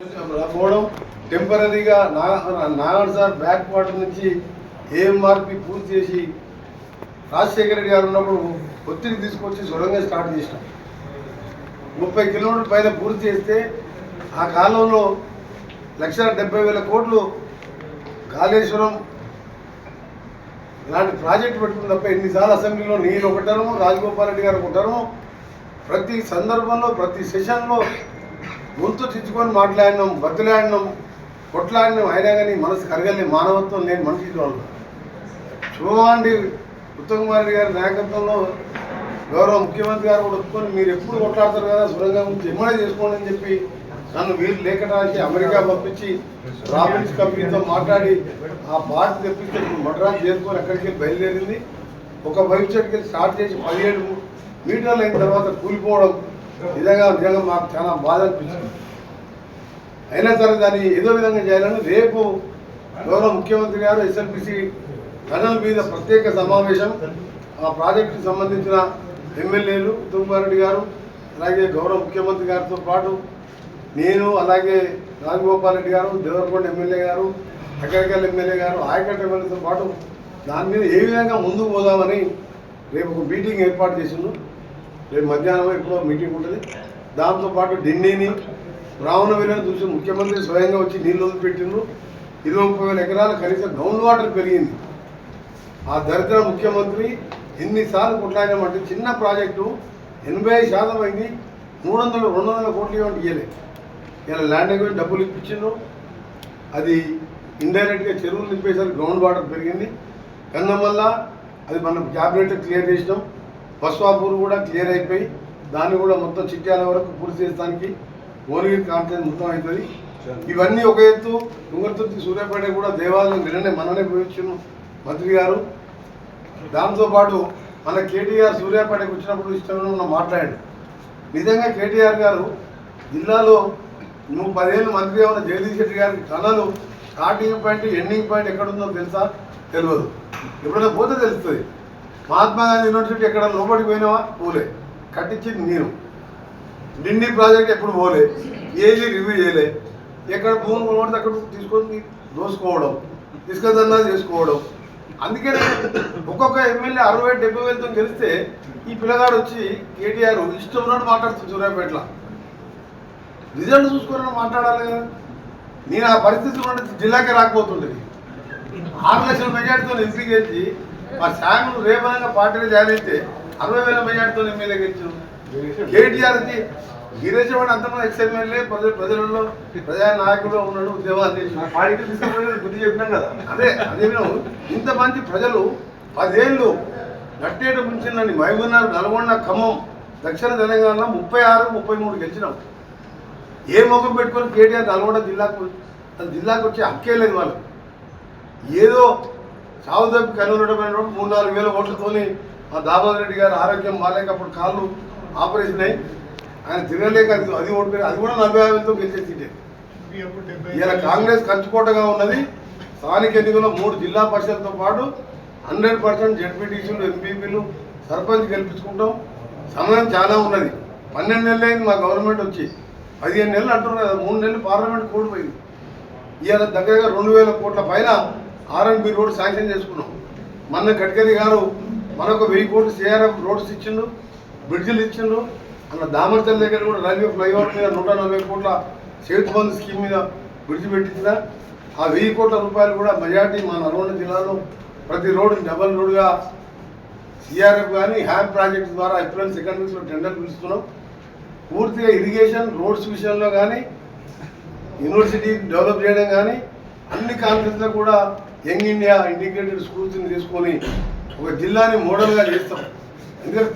పోవడం. టెంపరీగా Narayana sir back water నుంచి ఏఎంఆర్పి పూర్తి చేసి రాజశేఖర రెడ్డి గారు ఉన్నప్పుడు ఒత్తిడి తీసుకొచ్చి సొరంగం స్టార్ట్ చేసినాం. ముప్పై కిలోమీటర్ల పైన పూర్తి చేస్తే ఆ కాలంలో లక్ష డెబ్బై వేల కోట్లు కాళేశ్వరం ఇలాంటి ప్రాజెక్ట్ పెట్టుకుని తప్ప ఎన్నిసార్లు అసెంబ్లీలో నేను ఒకటను రాజగోపాల్ రెడ్డి గారు ఒకటను ప్రతి సందర్భంలో ప్రతి సెషన్లో గొంతు తెచ్చుకొని మాట్లాడినాం బతులాడినాం కొట్లాడినాం అయినా కానీ మనసు కరగలే మానవత్వం లేని మనిషి వాళ్ళు చూడండి ఉత్తమ్ కుమార్ గారి నాయకత్వంలో గౌరవ ముఖ్యమంత్రి గారు కూడా ఒప్పుకొని మీరు ఎప్పుడు కొట్లాడతారు కదా సురంగం గురించి ఎమ్మడే చేసుకోండి అని చెప్పి నన్ను వీరు లేఖ రాసి అమెరికా పంపించి రాబిన్స్ కంపెనీతో మాట్లాడి ఆ పార్టీ తెప్పిస్తే మడ్రాస్ చేసుకొని చేరుకొని అక్కడికి బయలుదేరింది. ఒక భవిష్యత్తుకి స్టార్ట్ చేసి పదిహేడు మీటర్లు అయిన తర్వాత కూలిపోవడం నిజంగా నిజంగా మాకు చాలా బాధ అనిపించింది. అయినా సరే దాన్ని ఏదో విధంగా చేయాలని రేపు గౌరవ ముఖ్యమంత్రి గారు ఎస్ఎల్పిసి టనల్ మీద ప్రత్యేక సమావేశం ఆ ప్రాజెక్టుకి సంబంధించిన ఎమ్మెల్యేలు తుమ్మారెడ్డి గారు అలాగే గౌరవ ముఖ్యమంత్రి గారితో పాటు నేను అలాగే రాజగోపాల్ రెడ్డి గారు దేవరకొండ ఎమ్మెల్యే గారు అక్కడికల్ ఎమ్మెల్యే గారు ఆయకట్ట ఎమ్మెల్యేతో పాటు దాని మీద ఏ విధంగా ముందుకు పోదామని రేపు ఒక మీటింగ్ ఏర్పాటు చేసిండు. రేపు మధ్యాహ్నం ఎప్పుడో మీటింగ్ ఉంటుంది. దాంతోపాటు ఢిల్లీని రావణ వీరని చూసి ముఖ్యమంత్రి స్వయంగా వచ్చి నీళ్ళు వదిలిపెట్టిండ్రు. ఇరవై ముప్పై వేల ఎకరాల కనీసం గ్రౌండ్ వాటర్ పెరిగింది. ఆ దరిద్ర ముఖ్యమంత్రి ఎన్నిసార్లు కొట్లాడినామంటే చిన్న ప్రాజెక్టు ఎనభై శాతం అయింది. మూడు వందలు రెండు వందల కోట్లు ఇవ్వండి ఇవ్వలే ఇలా ల్యాండ్ అగ్రిమెంట్ డబ్బులు ఇప్పించిండ్రు. అది ఇండైరెక్ట్గా చెరువులు నింపేసరికి గ్రౌండ్ వాటర్ పెరిగింది. కన్నమల్ల అది మనం క్యాబినెట్ క్లియర్ చేసినాం. బస్వాపూర్ కూడా క్లియర్ అయిపోయి దాన్ని కూడా మొత్తం చిట్యాల వరకు పూర్తి చేసడానికి ఓనగిరి కాన్ఫరెన్స్ మొత్తం అవుతుంది. ఇవన్నీ ఒక ఎత్తు తుంగతుర్తి సూర్యాపేట కూడా దేవాలయం నిన్ననే మననే పోయించాను మంత్రి గారు. దాంతోపాటు మన కేటీఆర్ సూర్యాపేటకు వచ్చినప్పుడు ఇష్టం మాట్లాడాడు. నిజంగా కేటీఆర్ గారు జిల్లాలో నువ్వు పదేళ్ళు మంత్రి ఉన్న జగదీష్ రెడ్డి గారికి కళలు స్టార్టింగ్ పాయింట్ ఎండింగ్ పాయింట్ ఎక్కడుందో తెలుసా? తెలియదు. ఎప్పుడైనా పోతే తెలుస్తుంది. మహాత్మా గాంధీ యూనివర్సిటీ ఎక్కడ లోపలికి పోయినావా? పోలే. కట్టించింది నేను. డిండి ప్రాజెక్ట్ ఎప్పుడు పోలే. ఏది రివ్యూ చేయలే. ఎక్కడ భూమి కొనబడితే అక్కడ తీసుకొని దోసుకోవడం తీసుకొద్దన్నా చేసుకోవడం. అందుకనే ఒక్కొక్క ఎమ్మెల్యే అరవై డెబ్బై వేలతో గెలిస్తే ఈ పిల్లగాడు వచ్చి కేటీఆర్ ఇష్టం ఉన్నట్టు మాట్లాడుతుంది సూర్యాపేటలో. రిజల్ట్ చూసుకుని మాట్లాడాలి కదా. నేను ఆ పరిస్థితి నుండి జిల్లాకే రాకపోతుండేది. ఆరు లక్షల మెజార్టీతో ఎంపీ గెలిచి మా సాయం రేపనంగా పార్టీలో జాయిన్ అయితే అరవై వేల మెజార్టీతో ఎమ్మెల్యే గెలిచు కేటీఆర్ గిరీష్ వాడు అంతమంది ఎక్స్ ఎమ్మెల్యే ప్రజల ప్రజలలో ప్రజా నాయకుడు ఉన్నాడు ఉద్యోగాలు చేసి వాడికి బుద్ధి చెప్పినాం కదా. అదే అదే విధం ఇంతమంది ప్రజలు పదేళ్ళు నట్టేట ముంచిందని మహబూబ్నగర్ నల్గొండ ఖమ్మం దక్షిణ తెలంగాణ ముప్పై ఆరు ముప్పై మూడు గెలిచినాం. ఏ ముఖం పెట్టుకొని కేటీఆర్ నల్గొండ జిల్లాకు జిల్లాకు వచ్చే హక్కే లేదు వాళ్ళు ఏదో సాగు తప్పి కనుగొనడం మూడు నాలుగు వేల ఓట్లతోని మా దామోదర్ రెడ్డి గారు ఆరోగ్యం బాగాలేక అప్పుడు కాళ్ళు ఆపరేషన్ అయ్యి ఆయన తిరగలేక అది అది ఓడిపోయి అది కూడా నలభై యాభై గెలిచేసిండే. ఇలా కాంగ్రెస్ కంచుకోటగా ఉన్నది. స్థానిక ఎన్నికల్లో మూడు జిల్లా పరిషత్తో పాటు హండ్రెడ్ పర్సెంట్ జడ్పీటీసీలు ఎంపీపీలు సర్పంచ్ గెలిపించుకుంటాం. సమయం చాలా ఉన్నది. పన్నెండు నెలలు అయింది మా గవర్నమెంట్ వచ్చి. పదిహేను నెలలు అంటున్నారు మూడు నెలలు పార్లమెంట్ కూడిపోయింది ఇవాళ దగ్గరగా రెండు వేల కోట్ల పైన ఆర్ఎన్బి రోడ్ శాంక్షన్ చేసుకున్నాం. మన గడ్కరీ గారు మనకు వెయ్యి కోట్లు సిఆర్ఎఫ్ రోడ్స్ ఇచ్చిండు బ్రిడ్జిలు ఇచ్చిండు అన్న దామర్చల్ దగ్గర కూడా రైల్వే ఫ్లైఓవర్ మీద నూట నలభై కోట్ల సేతు బంధు స్కీమ్ మీద బ్రిడ్జి పెట్టించిన ఆ వెయ్యి కోట్ల రూపాయలు కూడా మెజార్టీ మా నల్గొండ జిల్లాలో ప్రతి రోడ్డు డబల్ రోడ్డుగా సిఆర్ఎఫ్ కానీ హ్యాప్ ప్రాజెక్ట్ ద్వారా ఏప్రిల్ సెకండ్ వీక్స్లో టెండర్ పిలుస్తున్నాం. పూర్తిగా ఇరిగేషన్ రోడ్స్ విషయంలో కానీ యూనివర్సిటీ డెవలప్ చేయడం కానీ అన్ని కాన్ఫరెన్స్లో కూడా యంగ్ ఇండియా ఇంటిగ్రేటెడ్ స్కూల్స్ని తీసుకొని ఒక జిల్లాని మోడల్గా చేస్తాం. ఎందుకంటే